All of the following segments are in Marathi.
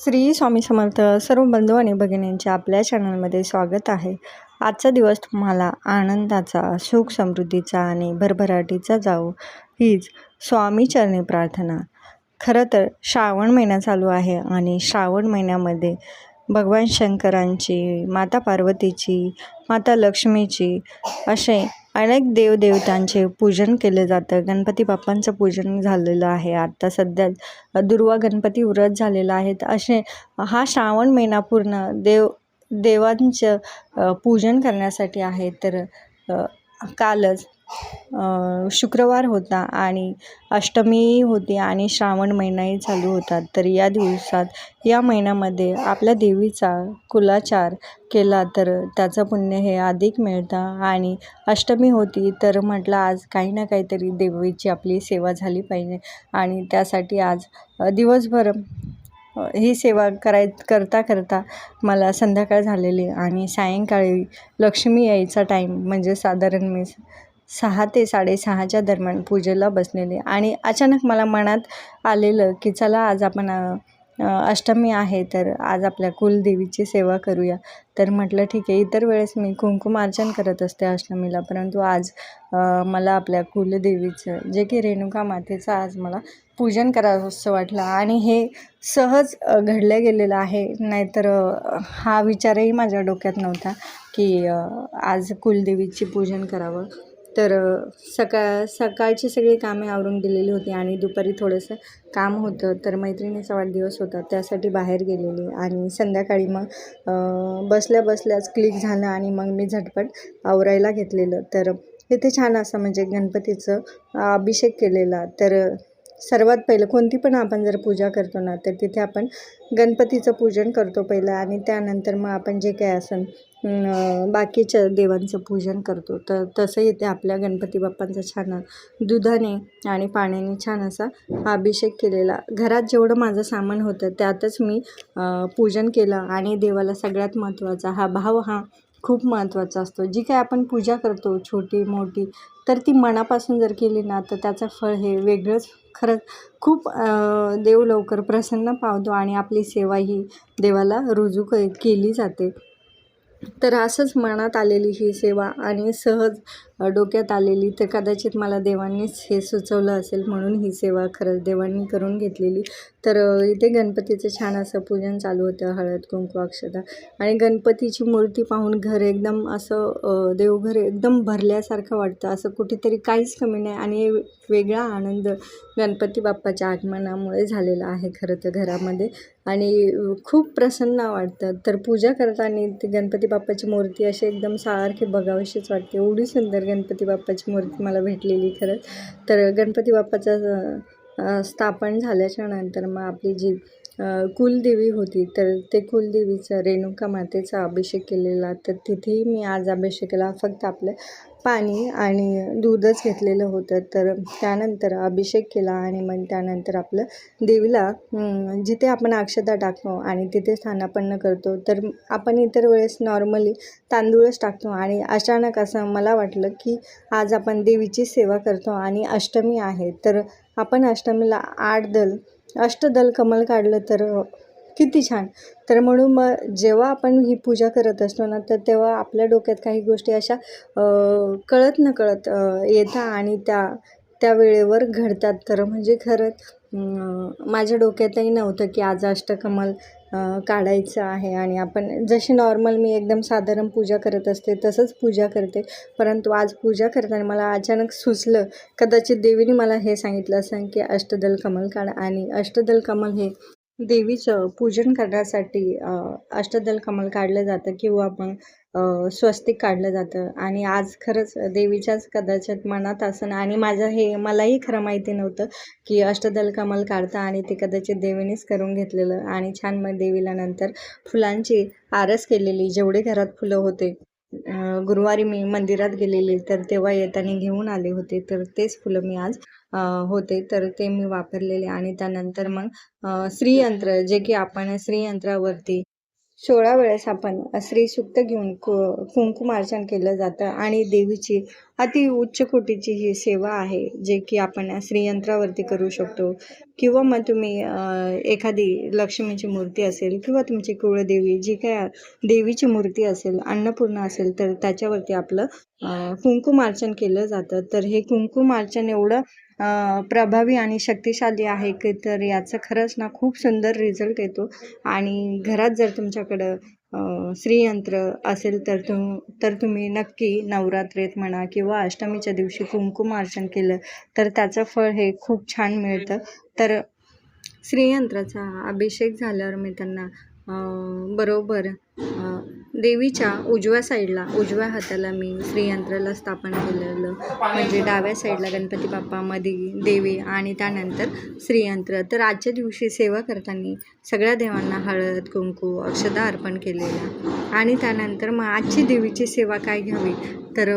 श्री स्वामी समर्थ सर्व बंधू आणि भगिनींचे आपल्या चॅनलमध्ये स्वागत आहे. आजचा दिवस तुम्हाला आनंदाचा सुख समृद्धीचा आणि भरभराटीचा जाऊ हीच स्वामी चरणी प्रार्थना. खरं तर श्रावण महिना चालू आहे आणि श्रावण महिन्यामध्ये भगवान शंकरांची माता पार्वतीची माता लक्ष्मीची असे अनेक देवदेवतांचे पूजन केले जातं. गणपती बाप्पांचं पूजन झालेलं आहे. आता सध्या दुर्वा गणपती व्रत झालेलं आहे. असे हा श्रावण महिना पूर्ण देव देवांचं पूजन करण्यासाठी आहे. तर कालच शुक्रवार होता आणि अष्टमी होती आणि श्रावण महिनाही चालू होता. तर या दिवसात या महिन्यामध्ये आपल्या देवीचा कुलाचार केला तर त्याचं पुण्य हे अधिक मिळतं आणि अष्टमी होती तर म्हटलं आज काही ना काहीतरी देवीची आपली सेवा झाली पाहिजे आणि त्यासाठी आज दिवसभर ही सेवा कराय करता करता मला संध्याकाळ झालेली आणि सायंकाळी लक्ष्मी यायचा टाईम म्हणजे साधारण मी सहा ते साडेसहाच्या दरम्यान पूजेला बसलेले. आणि अचानक मला मनात आलेलं की चला आज आपण अष्टमी आहे तर आज आपल्या कुलदेवीची सेवा करूया. तर म्हटलं ठीक आहे इतर वेळेस मी कुंकुमार्चन करत असते अष्टमीला परंतु आज मला आपल्या कुलदेवीचं जे की रेणुका मातेचं आज मला पूजन करावं असं वाटलं. आणि हे सहज घडलं गेलेलं आहे. नाहीतर हा विचारही माझ्या डोक्यात नव्हता की आज कुलदेवीची पूजन करावं. तर सकाळ सकाळची सगळी कामे आवरून दिलेली होती आणि दुपारी थोडंसं काम होतं. तर मैत्रिणीचा वाढदिवस होता त्यासाठी बाहेर गेलेली आणि संध्याकाळी मग बसल्या बसल्याच क्लिक झालं आणि मग मी झटपट आवरायला घेतलेलं. तर इथे छान असं म्हणजे गणपतीचं अभिषेक केलेला. तर सर्वात पहिलं कोणती पण आपण जर पूजा करतो ना तर तिथे आपण गणपतीचं पूजन करतो पहिलं आणि त्यानंतर मग आपण जे काय असेल बाकीच्या देवांचं पूजन करतो. तर तसं इथे आपल्या गणपती बाप्पांचा छान दुधाने आणि पाण्याने छान असा अभिषेक केलेला. घरात जेवढं माझं सामान होतं त्यातच मी पूजन केलं आणि देवाला सगळ्यात महत्त्वाचा हा भाव हा खूप महत्त्वाचा असतो. जी काय आपण पूजा करतो छोटी मोठी तर ती मनापासून जर केली ना तर त्याचं फळ हे वेगळंच खरंच खूप देव लवकर प्रसन्न पावतो आणि आपली सेवा ही देवाला रुजू क केली जाते. तर असंच मनात आलेली ही सेवा आणि सहज डोक्यात आलेली. तर कदाचित मला देवांनीच हे सुचवलं असेल म्हणून ही सेवा खरंच देवांनी करून घेतलेली. तर इथे गणपतीचं छान असं पूजन चालू होतं हळद कुंकू अक्षता. आणि गणपतीची मूर्ती पाहून घर एकदम असं देवघर एकदम भरल्यासारखं वाटतं. असं कुठेतरी काहीच कमी नाही आणि वेगळा आनंद गणपती बाप्पाच्या आगमनामुळे झालेला आहे खरं तर घरामध्ये. आणि खूप प्रसन्न वाटतं. तर पूजा करताना ते गणपती बाप्पाची मूर्ती अशी एकदम सारखी बघावीशीच वाटते. एवढी सुंदर गणपती बाप्पाची मूर्ती मला भेटलेली खरंच. तर गणपती बाप्पाचं स्थापन झाल्याच्यानंतर मग आपली जी कुलदेवी होती तर ते कुलदेवीचं रेणुका मातेचा अभिषेक केलेला. तर तिथेही मी आज अभिषेक केला फक्त आपलं पाणी आणि दूधच घेतलेलं होतं. तर त्यानंतर अभिषेक केला आणि मग त्यानंतर आपलं देवीला जिथे आपण अक्षता टाकतो आणि तिथे स्थानापन्न करतो. तर आपण इतर वेळेस नॉर्मली तांदूळच टाकतो आणि अचानक असं मला वाटलं की आज आपण देवीची सेवा करतो आणि अष्टमी आहे. तर आपण अष्टमीला आठ दल अष्टदल कमल काढलं तर किती छान. तर म्हणून मग जेव्हा आपण ही पूजा करत असतो ना तर तेव्हा आपल्या डोक्यात काही गोष्टी अशा कळत न कळत येतात आणि त्या त्या वेळेवर घडतात. तर म्हणजे खरंच माझ्या डोक्यातही नव्हतं की आज अष्टकमल काढायचं आहे आणि आपण जशी नॉर्मल मी एकदम साधारण पूजा करत असते तसंच पूजा करते. परंतु आज पूजा करताना मला अचानक सुचलं कदाचित देवीने मला हे सांगितलं असं की अष्टदल कमल काढा आणि अष्टदल कमल हे देवीचं पूजन करण्यासाठी अष्टदल कमल काढलं जातं किंवा मग स्वस्तिक काढलं जातं. आणि आज खरंच देवीच्याच कदाचित मनात असणं आणि माझं हे मलाही खरं माहिती नव्हतं की अष्टदल कमल काढतं आणि ते कदाचित देवीनेच करून घेतलेलं. आणि छान मग देवीला नंतर फुलांची आरस केलेली जेवढे घरात फुलं होते. गुरुवारी मी मंदिरात गेलेले तर तेव्हा येताना घेऊन आले होते. तर तेच फुलं मी आज होते. तर ते मी वापरलेले आणि त्यानंतर मग श्रीयंत्र जे की आपण श्रीयंत्रावरती सोळा वेळेस आपण श्रीसूक्त घेऊन कु कुंकुमार्चन केलं जातं आणि देवीची अति उच्च कोटीची ही सेवा आहे जे की आपण श्रीयंत्रावरती करू शकतो. किंवा मग तुम्ही एखादी लक्ष्मीची मूर्ती असेल किंवा तुमची कुळदेवी जी काय देवीची मूर्ती असेल अन्नपूर्णा असेल तर त्याच्यावरती आपलं कुंकुमार्चन केलं जातं. तर हे कुंकुमार्चन एवढं प्रभावी आणि शक्तिशाली आहे की तर याचं खरंच ना खूप सुंदर रिझल्ट येतो. आणि घरात जर तुमच्याकडं श्रीयंत्र असेल तर तुम तर तुम्ही नक्की नवरात्रीत म्हणा किंवा अष्टमीच्या दिवशी कुंकुमार्चन केलं तर त्याचं फळ हे खूप छान मिळतं. तर श्रीयंत्राचा अभिषेक झाल्यावर मी त्यांना बरोबर देवीच्या उजव्या साईडला उजव्या हाताला मी श्रीयंत्राला स्थापन केलेलं. म्हणजे डाव्या साईडला गणपती बाप्पामध्ये देवी आणि त्यानंतर श्रीयंत्र. तर आजच्या दिवशी सेवा करताना सगळ्या देवांना हळद कुंकू अक्षदा अर्पण केलेल्या. आणि त्यानंतर मग आजची देवीची सेवा काय घ्यावी? तर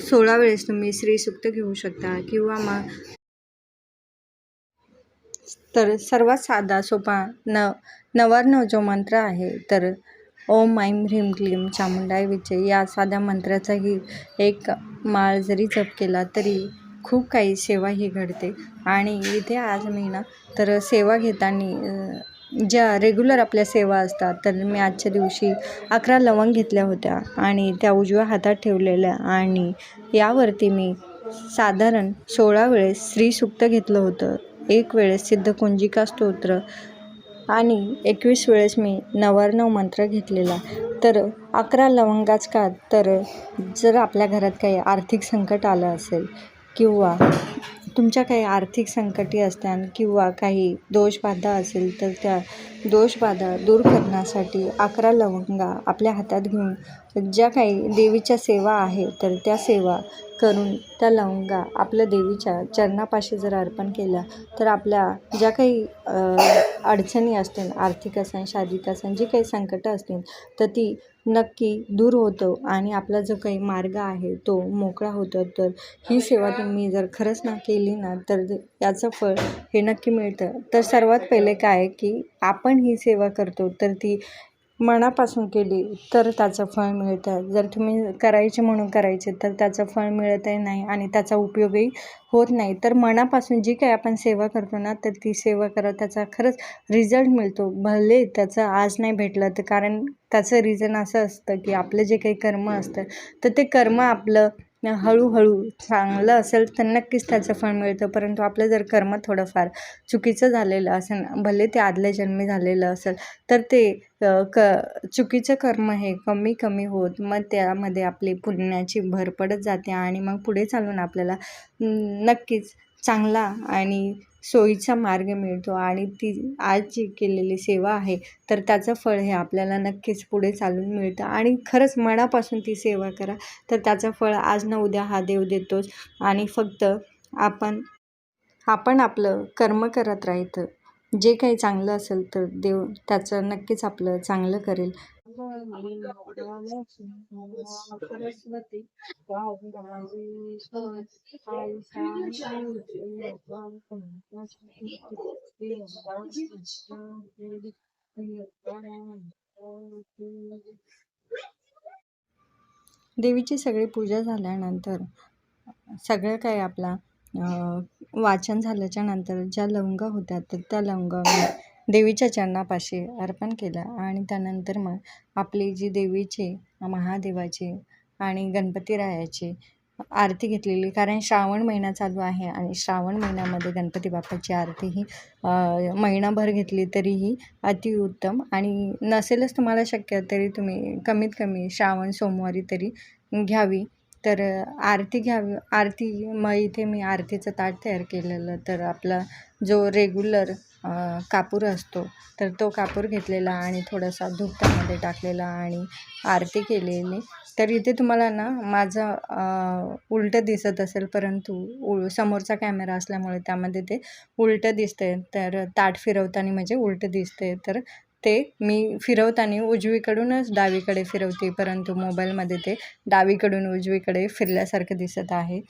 सोळा वेळेस तुम्ही श्रीसुक्त घेऊ शकता किंवा मग तर सर्वात साधा सोपा न नवार्णव जो मंत्र आहे. तर ओम ऐं ह्रीम क्लीम चामुंडाय विजय. या साध्या मंत्राचाही एक माळ जरी जप केला तरी खूप काही सेवा ही घडते. आणि इथे आज मी ना तर सेवा घेताना ज्या रेग्युलर आपल्या सेवा असतात तर मी आजच्या दिवशी अकरा लवंग घेतल्या होत्या आणि त्या उजव्या हातात ठेवलेल्या आणि यावरती मी साधारण सोळा वेळेस श्रीसूक्त घेतलं होतं. एक वेळेस सिद्धकुंजिका स्तोत्र आणि एकवीस वेळेस मी नवार्णव मंत्र घेतलेला. तर अकरा लवंगाच का? तर जर आपल्या घरात काही आर्थिक संकट आलं असेल किंवा तुमच्या काही आर्थिक संकटी असतात किंवा काही दोषबाधा असेल तर त्या दोषबाधा दूर करण्यासाठी अकरा लवंगा आपल्या हातात घेऊन ज्या काही देवीच्या सेवा आहे तर त्या सेवा करून त्या लवंगा आपल्या देवीच्या चरणापाशी जर अर्पण केल्या तर आपल्या ज्या काही अडचणी असतील आर्थिक असेल शारीरिक असेल जी काही संकटं असतील तर ती नक्की दूर होतो आणि आपला जो काही मार्ग आहे तो मोकळा होतो. तर ही सेवा तुम्ही जर खरंच ना केली ना तर याचं फळ हे नक्की मिळतं. तर सर्वात पहिले काय की आपण आपण ही सेवा करतो तर ती मनापासून केली तर त्याचं फळ मिळतं. जर तुम्ही करायचे म्हणून करायचे तर त्याचं फळ मिळतही नाही आणि त्याचा उपयोगही होत नाही. तर मनापासून जी काही आपण सेवा करतो ना तर ती सेवा करा त्याचा खरंच रिझल्ट मिळतो. भले त्याचं आज नाही भेटलं तर कारण त्याचं रिझन असं असतं की आपलं जे काही कर्म असतं तर ते कर्म आपलं हळूहळू चांगलं असेल तर नक्कीच त्याचं फळ मिळतं. परंतु आपलं जर कर्म थोडंफार चुकीचं झालेलं असेल भले ते आदल्या जन्मी झालेलं असेल तर ते क चुकीचं कर्म हे कमी कमी होत मग त्यामध्ये आपली पुण्याची भर पडत जाते आणि मग पुढे चालून आपल्याला नक्कीच चांगला आणि सोयीचा मार्ग मिळतो आणि ती आज जी केलेली सेवा आहे तर त्याचं फळ हे आपल्याला नक्कीच पुढे चालून मिळतं. आणि खरंच मनापासून ती सेवा करा तर त्याचं फळ आज न उद्या हा देव देतोच. आणि फक्त आपण आपण आपलं कर्म करत राहायचं. जे काही चांगलं असेल तर देव त्याचं नक्कीच आपलं चांगलं करेल. देवीची सगळी पूजा झाल्यानंतर सगळं काही आपला वाचन झाल्याच्यानंतर ज्या लवंगा होत्या तर त्या लवंगा देवीच्या चरणापाशी अर्पण केलं आणि त्यानंतर मग आपली जी देवीची महादेवाची आणि गणपतीरायाची आरती घेतलेली. कारण श्रावण महिना चालू आहे आणि श्रावण महिन्यामध्ये गणपती बाप्पाची आरती ही महिनाभर घेतली तरीही अतिउत्तम आणि नसेलच तुम्हाला शक्य तरी तुम्ही कमीत कमी श्रावण सोमवारी तरी घ्यावी. तर आरती घ्यावी आरती मग इथे मी आरतीचं ताट तयार केलेलं. तर आपला जो रेग्युलर कापूर असतो. तर तो कापूर घेतलेला आणि थोडासा धूप त्यामध्ये टाकलेला आणि आरती केलेली. तर इथे तुम्हाला ना माझं उलटं दिसत असेल परंतु उ समोरचा कॅमेरा असल्यामुळे त्यामध्ये ते उलटं दिसते तर ताट फिरवताना म्हणजे उलटं दिसते तर ते मी फिरवताना उजवीकडूनच डावीकडे फिरवते परंतु मोबाईलमध्ये ते डावीकडून उजवीकडे फिरल्यासारखं दिसत आहे.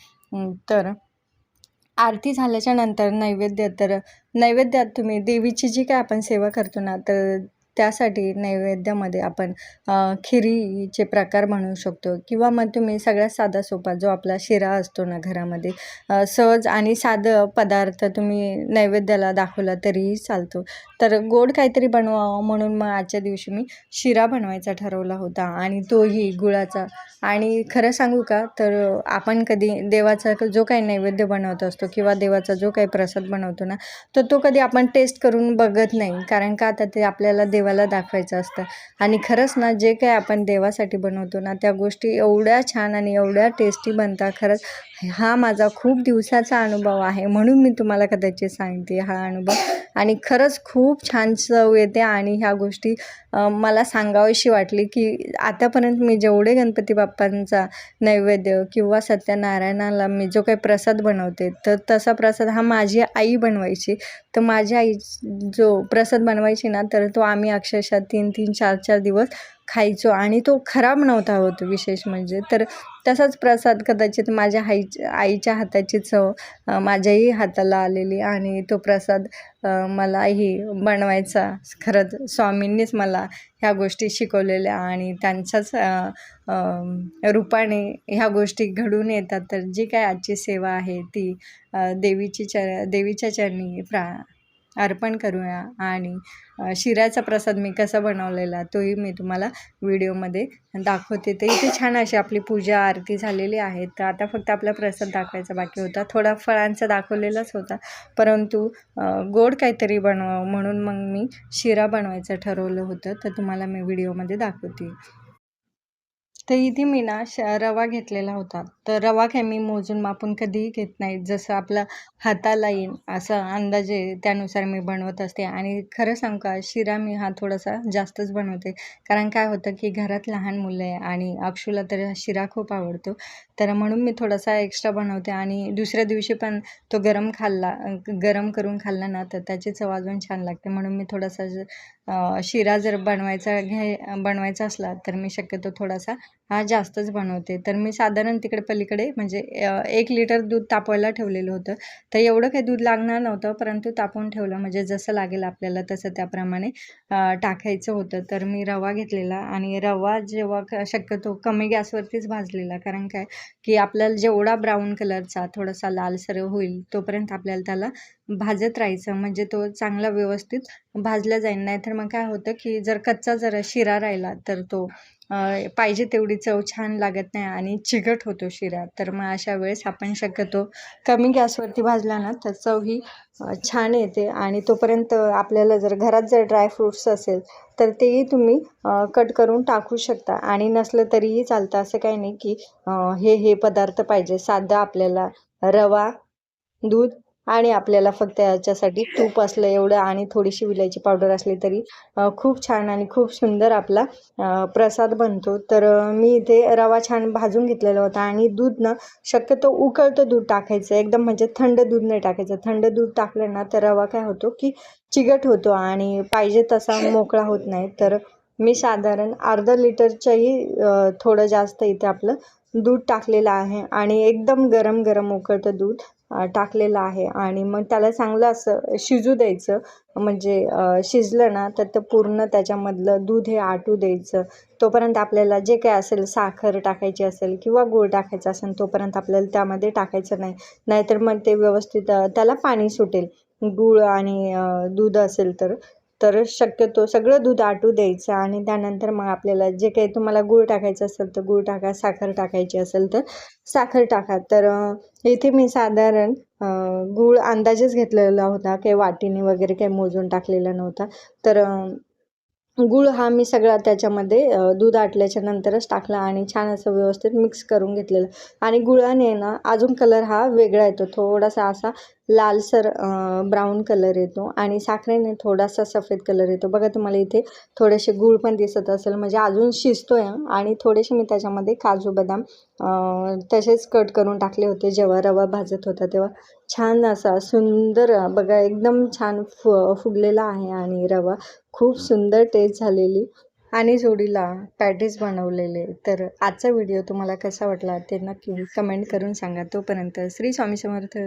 तर आरती झाल्याच्यानंतर नैवेद्य तर नैवेद्यात तुम्ही देवीची जी काय आपण सेवा करतो ना तर त्यासाठी नैवेद्यामध्ये आपण खिरीचे प्रकार बनवू शकतो. किंवा मग तुम्ही सगळ्यात साधा सोपा जो आपला शिरा असतो ना घरामध्ये सहज आणि साधं पदार्थ तुम्ही नैवेद्याला दाखवला तरीही चालतो. तर गोड काहीतरी बनवावं म्हणून मग आजच्या दिवशी मी शिरा बनवायचा ठरवला होता. आणि तोही गुळाचा आणि खरं सांगू का तर आपण कधी देवाचा जो काही नैवेद्य बनवत असतो किंवा देवाचा जो काही प्रसाद बनवतो ना तर तो कधी आपण टेस्ट करून बघत नाही. कारण का आता ते आपल्याला देवाला दाखवायचं असतं. आणि खरंच ना जे काही आपण देवासाठी बनवतो ना त्या गोष्टी एवढ्या छान आणि एवढ्या टेस्टी बनतात. खरंच हा माझा खूप दिवसाचा अनुभव आहे. म्हणून मी तुम्हाला कदाचित सांगते हा अनुभव. आणि खरंच खूप छान चव येते आणि ह्या गोष्टी मला सांगावीशी वाटली की आतापर्यंत मी जेवढे गणपती बाप्पांचा नैवेद्य किंवा सत्यनारायणाला मी जो काही प्रसाद बनवते तर तसा प्रसाद हा माझी आई बनवायची. तर माझी आई जो प्रसाद बनवायची ना तर तो आम्ही अक्षरशः तीन तीन चार चार दिवस खायचो. आणि तो खराब नव्हता होत विशेष म्हणजे. तर तसाच प्रसाद कदाचित माझ्या आई आईच्या हाताची चव माझ्याही हाताला आलेली आणि तो प्रसाद मलाही बनवायचा. खरंच स्वामींनीच मला ह्या गोष्टी शिकवलेल्या आणि त्यांच्याच रूपाने ह्या गोष्टी घडून येतात. तर जी काय आजची सेवा आहे ती देवीची चर देवीच्या चरणी प्रा अर्पण करूया. आणि शिऱ्याचा प्रसाद मी कसा बनवलेला तोही मी तुम्हाला व्हिडिओमध्ये दाखवते. तर इथे छान अशी आपली पूजा आरती झालेली आहे. तर आता फक्त आपला प्रसाद दाखवायचा बाकी होता. थोडा फळांचा दाखवलेलाच होता. परंतु गोड काहीतरी बनवावं म्हणून मग मी शिरा बनवायचं ठरवलं होतं. तर तुम्हाला मी व्हिडिओमध्ये दाखवते. तर इथे मी ना श रवा घेतलेला होता. तर रवा काय मी मोजून मापून कधीही घेत नाही. जसं आपलं हाताला येईल असं अंदाजे त्यानुसार मी बनवत असते. आणि खरं सांगू का शिरा मी हा थोडासा जास्तच बनवते. कारण काय होतं की घरात लहान मुलं आहे आणि अक्षूला तर शिरा खूप आवडतो. तर म्हणून मी थोडासा एक्स्ट्रा बनवते. आणि दुसऱ्या दिवशी पण तो गरम खाल्ला गरम करून खाल्ला ना तर त्याची चव अजून छान लागते. म्हणून मी थोडासा शिरा जर बनवायचा घ्याय बनवायचा असला तर मी शक्यतो थोडासा हा जास्तच बनवते. तर मी साधारण तिकडे पलीकडे म्हणजे एक लिटर दूध तापवायला ठेवलेलं होतं. तर एवढं काही दूध लागणार नव्हतं परंतु तापवून ठेवलं. म्हणजे जसं लागेल आपल्याला तसं त्याप्रमाणे टाकायचं होतं. तर मी रवा घेतलेला आणि रवा जेव्हा क शक्यतो कमी गॅसवरतीच भाजलेला. कारण काय? की आपल्याला जेवढा ब्राऊन कलरचा थोडासा लालसर होईल तोपर्यंत आपल्याला त्याला भाजत राहायचं. म्हणजे तो चांगला व्यवस्थित भाजला जाईल. नाहीतर मग काय होतं की जर कच्चा जरा शिरा राहिला तर तो पाहिजे तेवढी चव छान लागत नाही आणि चिकट होतो शिरा. तर मग अशा वेळेस आपण शक्यतो कमी गॅसवरती भाजला ना तर चव ही छान येते. आणि तोपर्यंत आपल्याला जर घरात जर ड्रायफ्रूट्स असेल तर तेही तुम्ही कट करून टाकू शकता. आणि नसलं तरीही चालतं. असं काही नाही की हे हे पदार्थ पाहिजे. साधं आपल्याला रवा दूध आणि आपल्याला फक्त याच्यासाठी तूप असलं एवढं आणि थोडीशी विलायची पावडर असली तरी खूप छान आणि खूप सुंदर आपला प्रसाद बनतो. तर मी इथे रवा छान भाजून घेतलेला होता आणि दूध ना शक्यतो उकळतं दूध टाकायचं. एकदम म्हणजे थंड दूध नाही टाकायचं. थंड दूध टाकलं ना तर रवा काय होतो की चिकट होतो आणि पाहिजे तसा मोकळा होत नाही. तर मी साधारण अर्धा लिटरच्याही थोडं जास्त इथे आपलं दूध टाकलेलं आहे आणि एकदम गरम गरम उकळतं दूध. टाकलेलं आहे. आणि मग त्याला चांगलं असं शिजू द्यायचं. म्हणजे शिजलं ना तर ते पूर्ण त्याच्यामधलं दूध हे आटू द्यायचं. तोपर्यंत आपल्याला जे काय असेल साखर टाकायची असेल किंवा गूळ टाकायचा असेल तोपर्यंत आपल्याला त्यामध्ये टाकायचं नाही. नाहीतर मग ते व्यवस्थित त्याला पाणी सुटेल. गूळ आणि दूध असेल तर. तर शक्यतो सगळं दूध आटू द्यायचं आणि त्यानंतर मग आपल्याला जे काही तुम्हाला गूळ टाकायचं असेल तर गूळ टाका साखर टाकायची असेल तर साखर टाका. तर इथे मी साधारण गूळ अंदाजेच घेतलेला होता काही वाटीने वगैरे काही मोजून टाकलेला नव्हता. तर गूळ हा मी सगळा त्याच्यामध्ये दूध आटल्याच्या नंतरच टाकला आणि छान असं व्यवस्थित मिक्स करून घेतलेलं. आणि गुळाने ना अजून कलर हा वेगळा येतो. थोडासा असा लालसर ब्राऊन कलर येतो आणि साखरेने थोडासा सफेद कलर येतो. बघा तुम्हाला इथे थोडेसे गूळ पण दिसत असेल. म्हणजे अजून शिजतोय आहे आणि थोडेसे मी त्याच्यामध्ये काजू बदाम तसेच कट करून टाकले होते जेव्हा रवा भाजत होता तेव्हा. छान असा सुंदर बघा एकदम छान फु फुगलेला आहे आणि रवा. खूप सुंदर टेस्ट झालेली. आणि जोडीला पॅटीज बनवलेले. तर आजचा व्हिडिओ तुम्हाला कसा वाटला ते नक्की कमेंट करून सांगा. तोपर्यंत श्री स्वामी समर्थ.